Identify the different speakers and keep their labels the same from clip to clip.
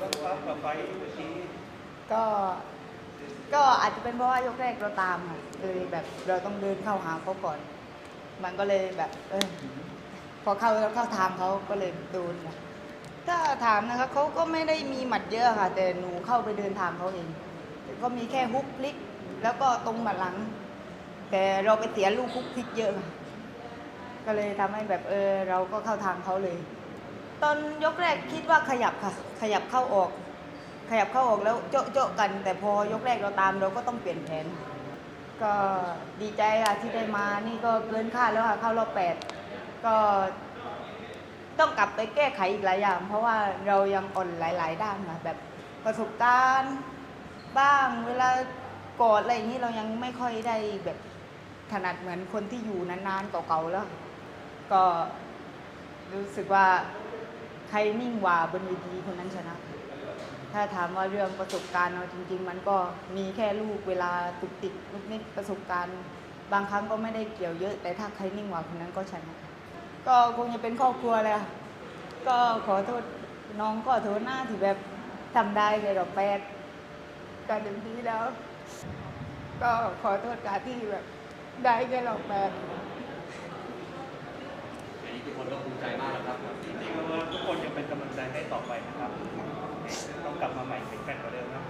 Speaker 1: ครับกับไฟล์เมื่อกี้
Speaker 2: ก็ ก็อาจจะเป็นเพราะว่ายกแรกเราตามค่ะเลยแบบเราต้องเดินเข้าหาเขาก่อน มันก็เลยแบบ เออพอเข้าแล้วเข้าทางเขาก็เลยโดนค่ะถ้าถามนะคะเขาก็ไม่ได้มีหมัดเยอะค่ะ แต่หนูเข้าไปเดินทางเขาเองแต่ก็มีแค่ฮุกพลิก แล้วก็ตรงหมัดหลัง แต่เราไปเสียลูกฮุกพลิกเยอะค่ะก็เลยทำให้แบบเออ เราก็เข้าทางเขาเลย ตอนยกแรกคิดว่าขยับค่ะ ขยับเข้าออก ขยับเข้าออกแล้วโจ๊ะโจ๊ะกัน แต่พอยกแรกเราตามเราก็ต้องเปลี่ยนแผน ก็ดีใจค่ะที่ได้มานี่ก็เกินคาดแล้วค่ะเข้ารอบแปดก็ต้องกลับไปแก้ไขอีกหลายอย่าง เพราะว่าเรายังอ่อนหลาย ๆ ด้านค่ะแบบประสบการณ์บ้างเวลากอดอะไรอย่างนี้เรายังไม่ค่อยได้แบบถนัดเหมือนคนที่อยู่นานๆเก่าๆแล้ว ก็รู้สึกว่า ใครนิ่งกว่าบนเวทีคนนั้นชนะ ถ้าถามว่าเรื่องประสบการณ์เอาจริง ๆ มันก็มีแค่ลูกเวลาตุกติกลูกนิดประสบการณ์ บางครั้งก็ไม่ได้เกี่ยวเยอะ แต่ถ้าใครนิ่งกว่าคนนั้นก็ชนะ ก็คงจะเป็นครอบครัวเลยค่ะก็ขอโทษน้องก็โทษหน้าที่แบบทำได้ในดอกแปดก็เต็มที่แล้ว ก็ขอโทษการที่แบบได้แค่ดอกแปด
Speaker 1: ต่อไปนะครับ ต้องกลับมาใหม่แข็งแกร่งกว่าเดิมนะ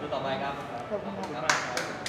Speaker 3: ดูต่อไปครับ
Speaker 2: ขอบคุณ
Speaker 1: ขอบคุณ
Speaker 2: ค่ะ
Speaker 1: มากครับ